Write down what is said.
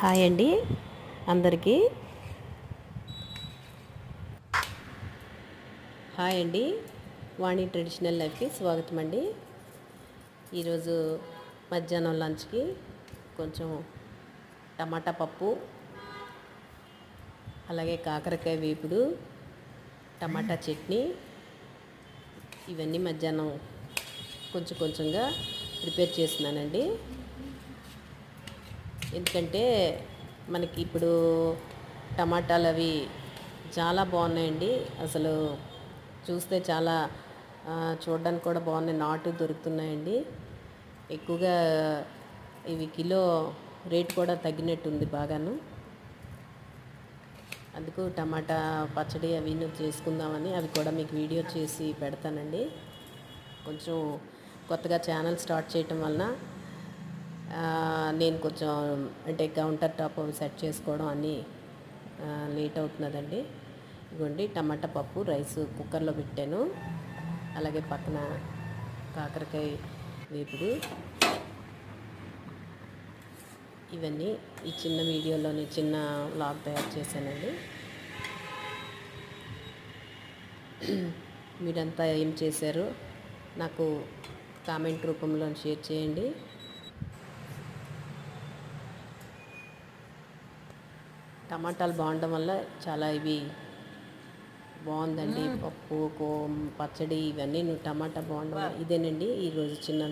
Hi అండి. అందరికీ. Hi అండి. వాణి ట్రెడిషనల్ లైఫ్కి స్వాగతం అండి. ఈరోజు మధ్యాహ్నం లంచ్కి కొంచెం టమాటా పప్పు అలాగే కాకరకాయ వేపుడు టమాటా చట్నీ ఇవన్నీ మధ్యాహ్నం కొంచెం కొంచెంగా ప్రిపేర్ చేస్తున్నానండి. ఎందుకంటే మనకి ఇప్పుడు టమాటాలు అవి చాలా బాగున్నాయండి. అసలు చూస్తే చాలా చూడడానికి కూడా బాగున్నాయి. నాటు దొరుకుతున్నాయండి. ఎక్కువగా ఇవి కిలో రేట్ కూడా తగ్గినట్టుంది బాగాను. అందుకు టమాటా పచ్చడి అవి చేసుకుందామని అవి కూడా మీకు వీడియో చేసి పెడతానండి. కొంచెం కొత్తగా ఛానల్ స్టార్ట్ చేయటం వలన నేను కొంచెం అంటే కౌంటర్ టాప్ సెట్ చేసుకోవడం అన్నీ లేట్ అవుతున్నదండి. ఇదిగోండి టమాటా పప్పు రైస్ కుక్కర్లో పెట్టాను. అలాగే పక్కన కాకరకాయ వేపుడు. ఇవన్నీ ఈ చిన్న వీడియోలోని చిన్న లాగ్ తయారు చేశానండి. మీరంతా ఏం చేశారు? నాకు కామెంట్ రూపంలో షేర్ చేయండి. టమాటాలు బాగుండడం వల్ల చాలా ఇవి బాగుందండి. పప్పు కో పచ్చడి ఇవన్నీ టమాటా బాగుండడం వల్ల ఇదేనండి. ఈరోజు చిన్న